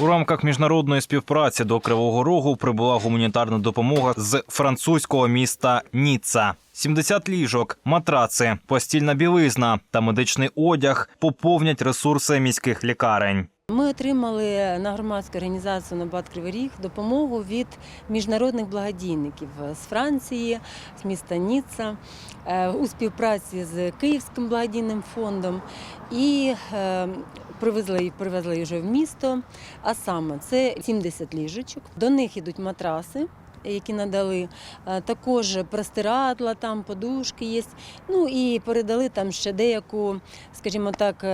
У рамках міжнародної співпраці до Кривого Рогу прибула гуманітарна допомога з французького міста Ніцца. 70 ліжок, матраци, постільна білизна та медичний одяг поповнять ресурси міських лікарень. Ми отримали на громадську організацію «Набат Кривий Ріг» допомогу від міжнародних благодійників з Франції, з міста Ніцца, е, у співпраці з Київським благодійним фондом і е, привезли, привезли вже в місто. А саме це 70 ліжечок. До них ідуть матраси. Які надали Е, також простирадла, там подушки є. Ну і передали там ще деяку, скажімо так,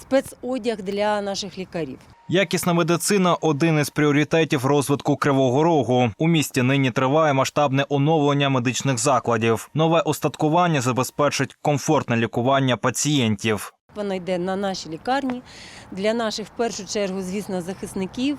спецодяг для наших лікарів. Якісна медицина один із пріоритетів розвитку Кривого Рогу. У місті нині триває масштабне оновлення медичних закладів. Нове остаткування забезпечить комфортне лікування пацієнтів. Воно йде на наші лікарні для наших, в першу чергу, звісно, захисників,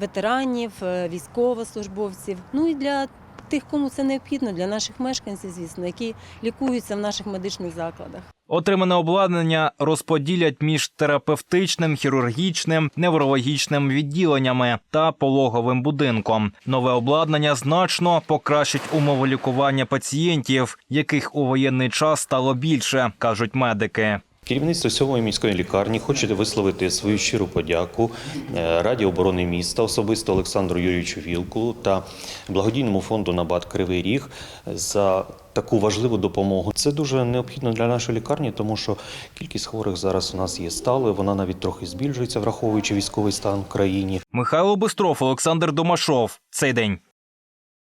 ветеранів, е, військовослужбовців. Ну і для тих, кому це необхідно, для наших мешканців, звісно, які лікуються в наших медичних закладах. Отримане обладнання розподілять між терапевтичним, хірургічним, неврологічним відділеннями та пологовим будинком. Нове обладнання значно покращить умови лікування пацієнтів, яких у воєнний час стало більше, кажуть медики. Керівництво сьомої міської лікарні хоче висловити свою щиру подяку е, Раді оборони міста, особисто Олександру Юрійовичу Вілку та благодійному фонду Набат Кривий Ріг за таку важливу допомогу. Це дуже необхідно для нашої лікарні, тому що кількість хворих зараз у нас є сталою. Вона навіть трохи збільшується, враховуючи військовий стан в країні. Михайло Бистров, Олександр Домашов. Цей день.